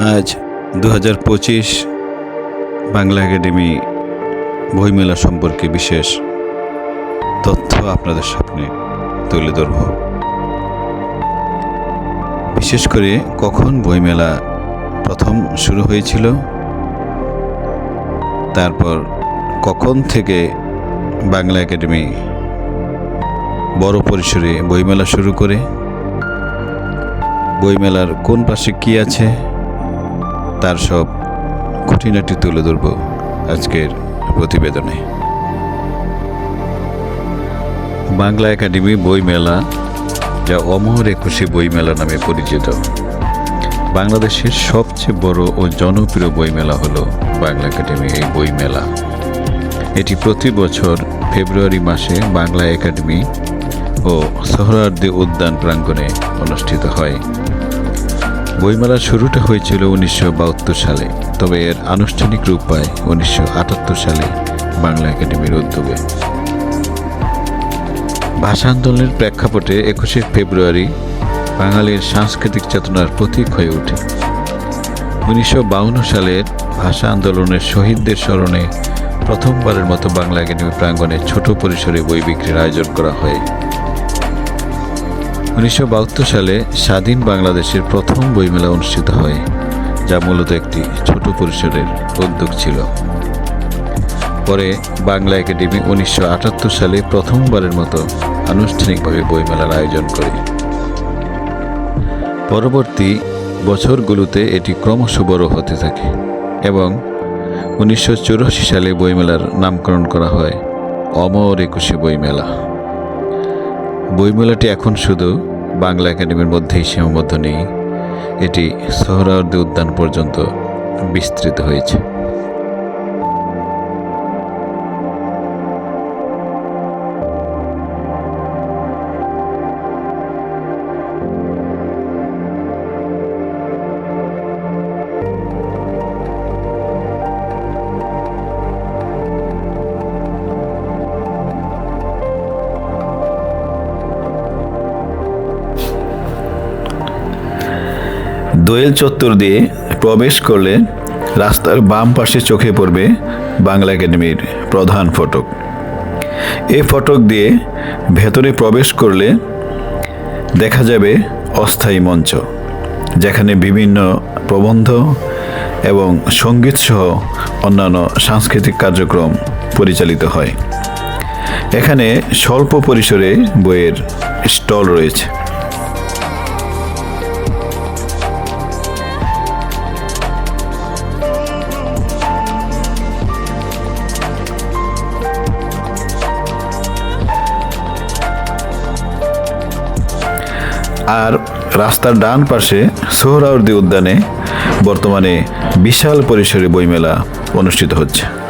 আজ দু হাজার পঁচিশ বাংলা একাডেমি বইমেলা সম্পর্কে বিশেষ তথ্য আপনাদের সামনে তুলে ধরব। বিশেষ করে কখন বইমেলা প্রথম শুরু হয়েছিল, তারপর কখন থেকে বাংলা একাডেমি বড় পরিসরে বইমেলা শুরু করে, বইমেলার কোন পাশে কি আছে তার সব খুঁটিনাটি তুলে ধরব আজকের প্রতিবেদনে। বাংলা একাডেমি বইমেলা, যা অমর একুশে বইমেলা নামে পরিচিত। বাংলাদেশের সবচেয়ে বড় ও জনপ্রিয় বইমেলা হল বাংলা একাডেমি এই বইমেলা। এটি প্রতি বছর ফেব্রুয়ারি মাসে বাংলা একাডেমি ও সোহরাওয়ার্দী উদ্যান প্রাঙ্গণে অনুষ্ঠিত হয়। বইমেলার শুরুটা হয়েছিল উনিশশো বাহাত্তর সালে, তবে এর আনুষ্ঠানিক রূপ পায় উনিশশো আটাত্তর সালে বাংলা একাডেমির উদ্যোগে। ভাষা আন্দোলনের প্রেক্ষাপটে একুশে ফেব্রুয়ারি বাঙালির সাংস্কৃতিক চেতনার প্রতীক হয়ে ওঠে। উনিশশো সালের ভাষা আন্দোলনের শহীদদের স্মরণে প্রথমবারের মতো বাংলা একাডেমি প্রাঙ্গণে ছোট পরিসরে বই বিক্রির আয়োজন করা হয়। উনিশশো বাহাত্তর সালে স্বাধীন বাংলাদেশের প্রথম বইমেলা অনুষ্ঠিত হয়, যা মূলত একটি ছোট পরিসরের উদ্যোগ ছিল। পরে বাংলা একাডেমি উনিশশো আটাত্তর সালে প্রথমবারের মতো আনুষ্ঠানিকভাবে বইমেলার আয়োজন করে। পরবর্তী বছরগুলোতে এটি ক্রমশ বড় হতে থাকে এবং উনিশশো চুরাশি সালে বইমেলার নামকরণ করা হয় অমর একুশে বইমেলা। বইমেলাটি এখন শুধু বাংলা একাডেমির মধ্যেই সীমাবদ্ধ নেই এটি সোহরাওয়ার্দী উদ্যান পর্যন্ত বিস্তৃত হয়েছে। দোয়েল চত্বর দিয়ে প্রবেশ করলে রাস্তার বাম পাশে চোখে পড়বে বাংলা একাডেমির প্রধান ফটক। এ ফটক দিয়ে ভেতরে প্রবেশ করলে দেখা যাবে অস্থায়ী মঞ্চ, যেখানে বিভিন্ন প্রবন্ধ এবং সংগীত সহ অন্যান্য সাংস্কৃতিক কার্যক্রম পরিচালিত হয়। এখানে স্বল্প পরিসরে বইয়ের স্টল রয়েছে। আর রাস্তার ডান পাশে সোহরাওয়ার্দী উদ্যানে বর্তমানে বিশাল পরিসরে বইমেলা অনুষ্ঠিত হচ্ছে।